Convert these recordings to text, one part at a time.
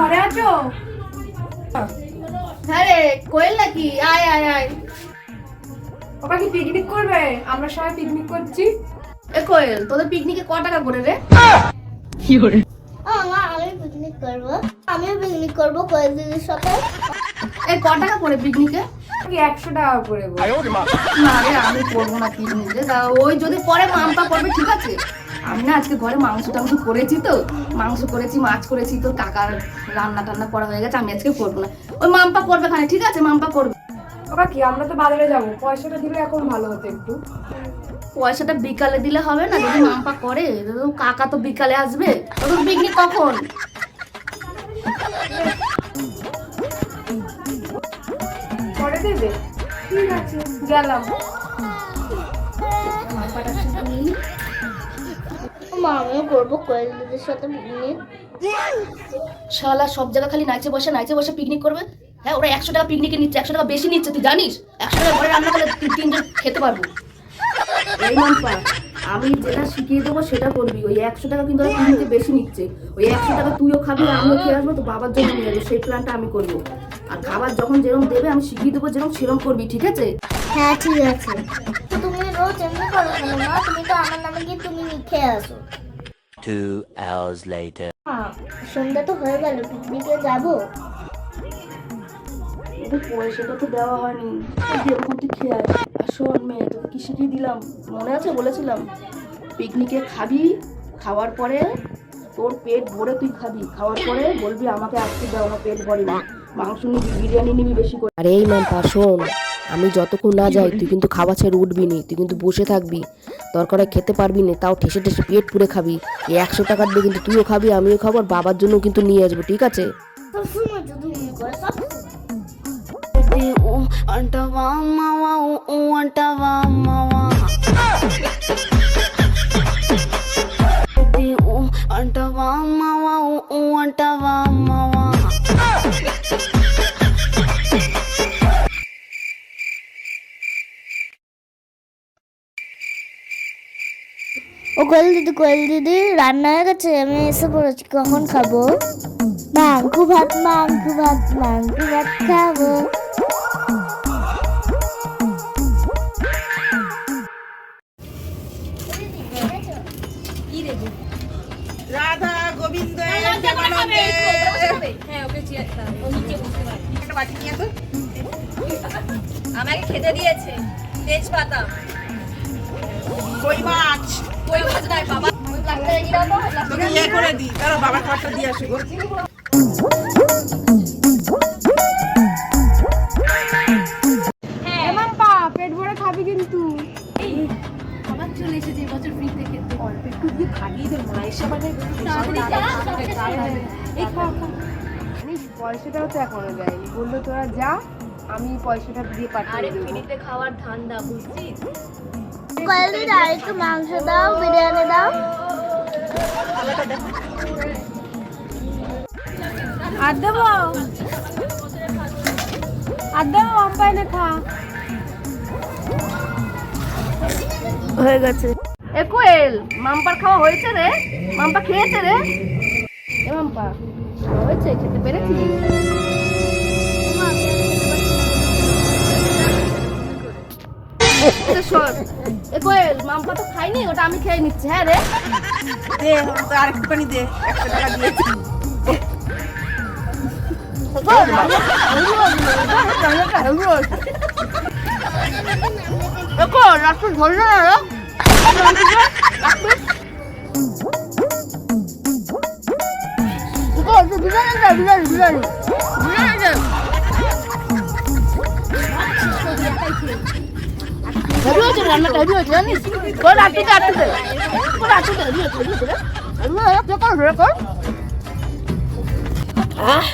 ঘরে আছো? হ্যাঁ রে কোয়েল নাকি? আয় আয় আয়। ওটা কি পিকনিক করবে? আমরা সবাই পিকনিক করছি। এ কোয়েল তোদের পিকনিকে ক টাকা করে রে? মা আমি পিকনিক করব। আমিও পিকনিক করব কোয়েল দিদির সাথে। এ ক টাকা করে পিকনিকে কি একশো টাকা করে গো না রে আমি করব না তা ওই যদি পরে মাম্পা করবে ঠিক আছে? আমি না আজকে ঘরে মাংস টাংস করেছি তো মাংস করেছি মাছ করেছি তো কাকার রান্না টান্না করা হয়ে গেছে আমি আজকে করব না। ওই মাম্পা করবে খানে ঠিক আছে মাম্পা করবে। ওরা কি আমরা তো বাজারে যাব পয়সাটা দিলে এখন ভালো হতো একটু। পয়সাটা বিকালে দিলে হবে না যদি মাম্পা করে কাকা তো বিকালে আসবে তখন পিকনিক কখন? দেবে? ঠিক আছে গেলাম। মাম্পাটার সাথে মিলি মা আমিও করব কোয়েল সাথে পিকনিক শালা সব জায়গা খালি নাচে বসে নাচে বসে পিকনিক করবে? হ্যাঁ ওরা একশো টাকা পিকনিকে নিচ্ছে একশো টাকা বেশি নিচ্ছে তুই জানিস? একশো টাকা ঘরে রান্না করলে তিনজন খেতে পারব। এই মাম্পা আমি যেটা শিখিয়ে দেবো সেটা করবি। ওই একশো টাকা কিন্তু ওরা পিকনিকে বেশি নিচ্ছে। ওই একশো টাকা তুইও খাবি আমিও খেয়ে আসব তো বাবার জন্য নিয়ে যাব সেই প্ল্যানটা আমি করব। আর খাবার যখন যেরকম দেবে আমি শিখিয়ে দেবো যেরকম সেরকম করবি ঠিক আছে? হ্যাঁ ঠিক আছে। তুমি রোজ এমনি করো মা তুমি তো আমার নামে গিয়ে তুমি লিখে আসো। Two hours later. সন্ধ্যা তো হয়ে গেল পিকনিকে যাব? ওদের পয়সাটা তো দেওয়া হয়নি। যেরকম তুই খেয়ে আয়। আর শোন মেয়ে তোকে কি শিখিয়ে দিলাম? মনে আছে? বলেছিলাম। পিকনিকে খাবি খাওয়ার পরে তোর পেট ভরে তুই খাবি। খাওয়ার পরে বলবি আমাকে আজকে দাও আমার পেট ভরে না। মাংস নিবি বিরিয়ানি নিবি বেশি করে। আরে এই ম্যাম শোন। আমি যতক্ষণ না যাই তুই কিন্তু খাবার ছেড়ে উঠবি নি তুই কিন্তু বসে থাকবি। দরকার খেতে পারবি না তাও ঠেসে ঠেসে পেট পুড়ে খাবি। এই একশো টাকা দিয়ে কিন্তু তুইও খাবি আমিও খাব আর বাবার জন্য কিন্তু নিয়ে আসব ঠিক আছে? ও কোয়েল দিদি কোয়েল দিদি রান্না হয়ে গেছে আমি এসে পড়েছি কখন খাব? মাংস ভাত মাংস ভাত মাংস ভাত খাব। রাধা গোবিন্দ নিয়ে আসো। আমাকে খেতে দিয়েছে। তেজপাতা। কই মাছ তোকে পেট ভরে খাবি কিন্তু চলে এসেছে এবছর ফ্রি থেকে অল্প একটু দিয়ে খাইয়ে দে খা। জানিস পয়সাটাও তো এখনও দেয়নি বলল তোরা যা আমি পয়সাটা দিয়ে পাঠিয়ে দেবো ফ্রিতে খাওয়ার ধান্দা বুঝছিস কোয়েল দিদি আর মাংস দাও, বিরিয়ানি দাও আর দেবো? আর দেবো খা। হয়ে গেছে। এ কোয়েল মাম্পার খাওয়া হয়েছে রে? মাম্পা খেয়েছে রে? এ মাম্পা হয়েছে খেতে পেরেছিস? কোয়েল তো খাইনি ওটা আমি খেয়ে নিচ্ছি। হ্যাঁ রে। দে তো আর একটুখানি দে একশো টাকা দিয়েছি। দেখো রাত্রে ধরলো না রে। বিরিয়ানি দে বিরিয়ানি বিরিয়ানি। বিরিয়ানি দে। হেভি হয়েছে রান্নাটা হেভি হয়েছে জানিস? তোর রাত্রিতে আটকে তোর রাত্রিতে হেভি হয়েছে হেভি হয়েছে রে কে কর রে কর। আহ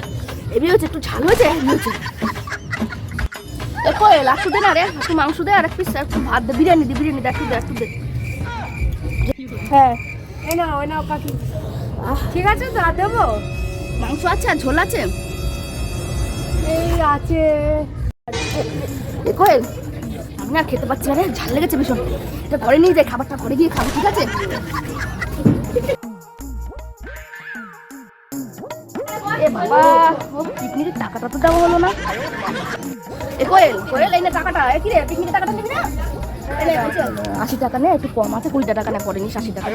হেভি হয়েছে একটু ঝাল হয়েছে? হেভি হয়েছে দেখো দে না রে একটু মাংস দে আর এক পিস একটু ভাত দে বিরিয়ানি দে বিরিয়ানি দে একটু দে একটু দে। হ্যাঁ। এই নাও এই নাও কাকি। ঠিক আছে তো আর দেবো? মাংস আছে আর ঝোল আছে? এই আছে। দেখো আমি আর খেতে পাচ্ছি না রে, ঝাল লেগেছে ভীষণ। এটা ঘরে নিয়ে যাই, খাবারটা ঘরে গিয়ে খাব, ঠিক আছে? এ বাবা টাকাটা তো হলো না। এ কোয়েল কোয়েল টাকাটা। কি রে টাকাটা না? আশি টাকা নে, একটু কম আছে, কুড়ি টাকা না, পরে আশি টাকা।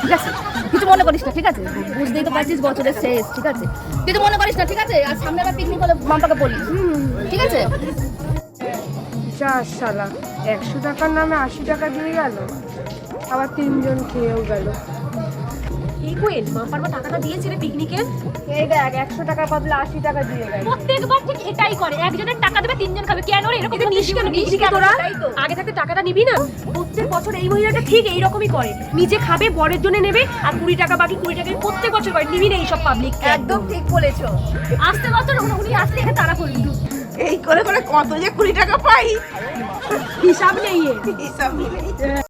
ঠিক আছে? কিছু মনে করিস না, ঠিক আছে? বুঝতেই তো পারছিস, বছরের শেষ, ঠিক আছে? কিছু মনে করিস না, ঠিক আছে? আর সামনে আবার পিকনিক হলে মাম্পাকে বলিস। ঠিক আছে? যা শালা একশো টাকার নামে আশি টাকা দিয়ে গেল। আবার তিনজন খেয়েও গেল। কোয়েল মা পারবা টাকাটা দিয়েছে রে পিকনিকে? এই দেখ একশো টাকার বদলে আশি টাকা দিয়ে গেল। প্রত্যেকবার ঠিক এটাই করে। একজনের টাকা দেবে তিনজন খাবে। কেন রে? এরকম নিস কেন তোরা? আগে থাকতে টাকাটা নিবি না? প্রত্যেক বছর এই মহিলাটা ঠিক এইরকমই করে। নিজে খাবে বরের জন্য নেবে আর কুড়ি টাকা বাকি কুড়ি টাকা প্রত্যেক বছর করে। নিবি না এইসব পাবলিক একদম ঠিক বলেছ। আসতে বছর উনি আসলে তারা করবি এই করে করে কত যে কুড়ি টাকা পাই? হিসাব নেই হিসাব নেই।